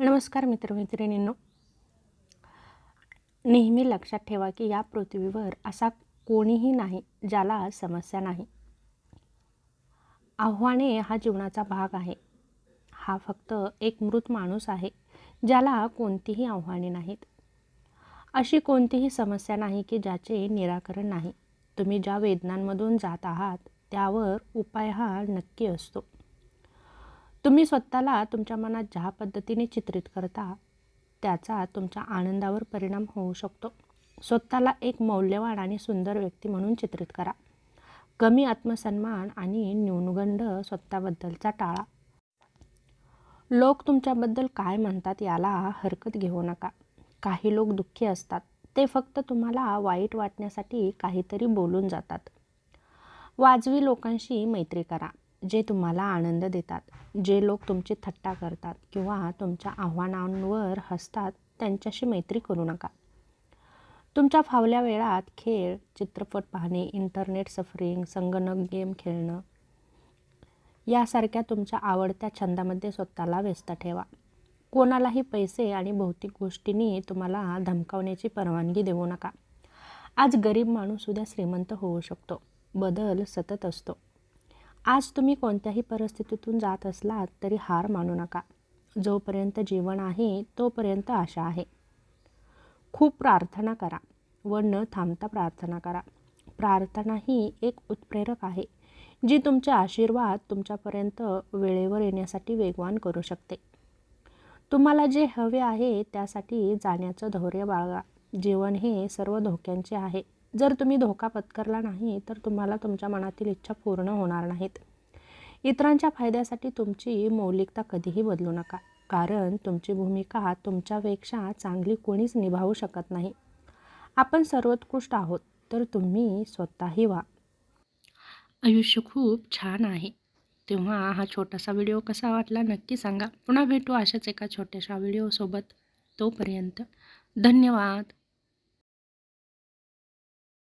नमस्कार मित्रमैत्रिणींनो. नेहमी लक्षात ठेवा की या पृथ्वीवर असा कोणीही नाही ज्याला समस्या नाही. आव्हाने हा जीवनाचा भाग आहे. हा फक्त एक मृत माणूस आहे ज्याला कोणतीही आव्हाने नाहीत. अशी कोणतीही समस्या नाही की ज्याचे निराकरण नाही. तुम्ही ज्या वेदनांमधून जात आहात त्यावर उपाय हा नक्की असतो. तुम्ही स्वतःला तुमच्या मनात ज्या पद्धतीने चित्रित करता त्याचा तुमच्या आनंदावर परिणाम होऊ शकतो. स्वतःला एक मौल्यवान आणि सुंदर व्यक्ती म्हणून चित्रित करा. कमी आत्मसन्मान आणि न्यूनगंड स्वतःबद्दलचा टाळा. लोक तुमच्याबद्दल काय म्हणतात याला हरकत घेऊ नका. काही लोक दुःखी असतात. ते फक्त तुम्हाला वाईट वाटण्यासाठी काहीतरी बोलून जातात. वाजवी लोकांशी मैत्री करा. जे तुम्हाला आनंद देतात जे लोक तुमची थट्टा करतात किंवा तुमच्या आव्हानांवर हसतात त्यांच्याशी मैत्री करू नका. तुमच्या फावल्या वेळात खेळ चित्रपट पाहणे इंटरनेट सफरिंग संगणक गेम खेळणं यासारख्या तुमच्या आवडत्या छंदामध्ये स्वतःला व्यस्त ठेवा. कोणालाही पैसे आणि भौतिक गोष्टींनी तुम्हाला धमकावण्याची परवानगी देऊ नका. आज गरीब माणूस उद्या श्रीमंत होऊ शकतो. बदल सतत असतो. आज तुम्ही कोणत्याही परिस्थितीतून जात असलात तरी हार मानू नका. जोपर्यंत जीवन आहे तोपर्यंत आशा आहे. खूप प्रार्थना करा व न थांबता प्रार्थना करा. प्रार्थना ही एक उत्प्रेरक आहे जी तुमचे आशीर्वाद तुमच्यापर्यंत वेळेवर येण्यासाठी वेगवान करू शकते. तुम्हाला जे हवे आहे त्यासाठी जाण्याचं धैर्य बाळगा. जीवन हे सर्व धोक्यांचे आहे. जर तुम्ही धोका पत्करला नाही तर तुम्हाला तुमच्या मनातील इच्छा पूर्ण होणार नाहीत. इतरांच्या फायद्यासाठी तुमची मौलिकता कधीही बदलू नका. कारण तुमची भूमिका तुमच्यापेक्षा चांगली कोणीच निभावू शकत नाही. आपण सर्वोत्कृष्ट आहोत तर तुम्ही स्वतःही व्हा. आयुष्य खूप छान आहे. तेव्हा हा छोटासा व्हिडिओ कसा वाटला नक्की सांगा. पुन्हा भेटू अशाच एका छोट्याशा व्हिडिओसोबत. तोपर्यंत धन्यवाद.